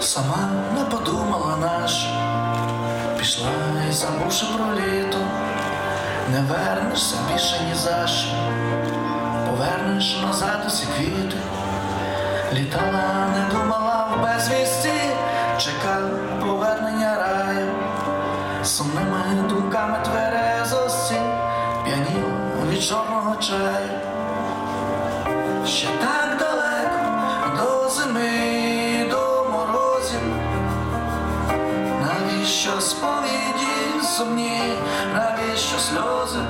Сама не подумала наш, пішла і забувши про літо, не вернешся більше ні за що, повернеш назад усі квіти, літала, не думала в безвісті, чекав повернення раю, сумними думками тверезості, п'янів від чорного чаю. Ще навіщо сповіді сумні, навіщо сльози?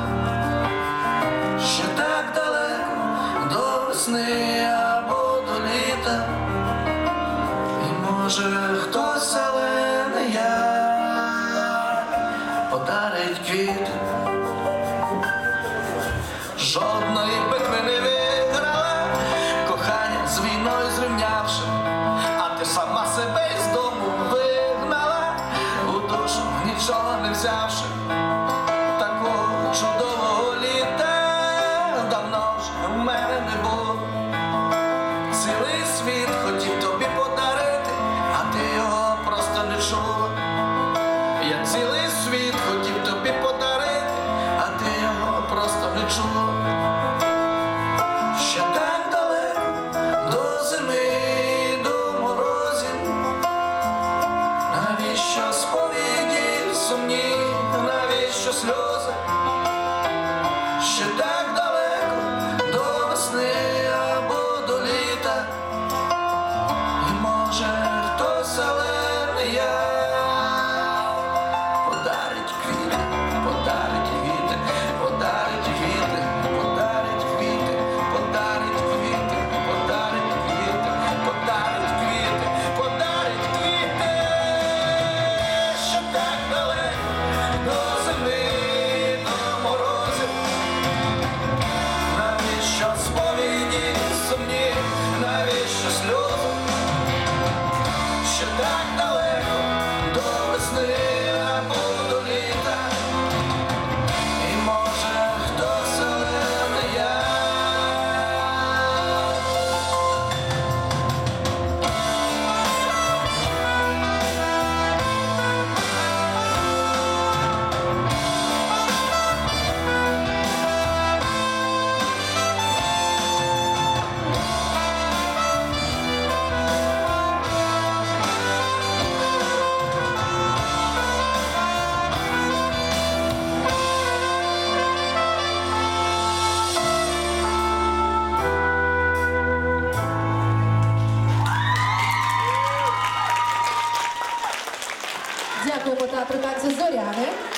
Ще так далеко до весни або до літа, і може хтось, але не я подарить квіти. Жодної Світ хотів тобі подарити, а ти його просто не чула. Я цілий світ хотів тобі подарити, а ти його просто не чула. Ще так далеко до зими, до морозів. Навіщо сповіді сумні, навіщо сльози? tako kot ta aplikacija Zorja, ne?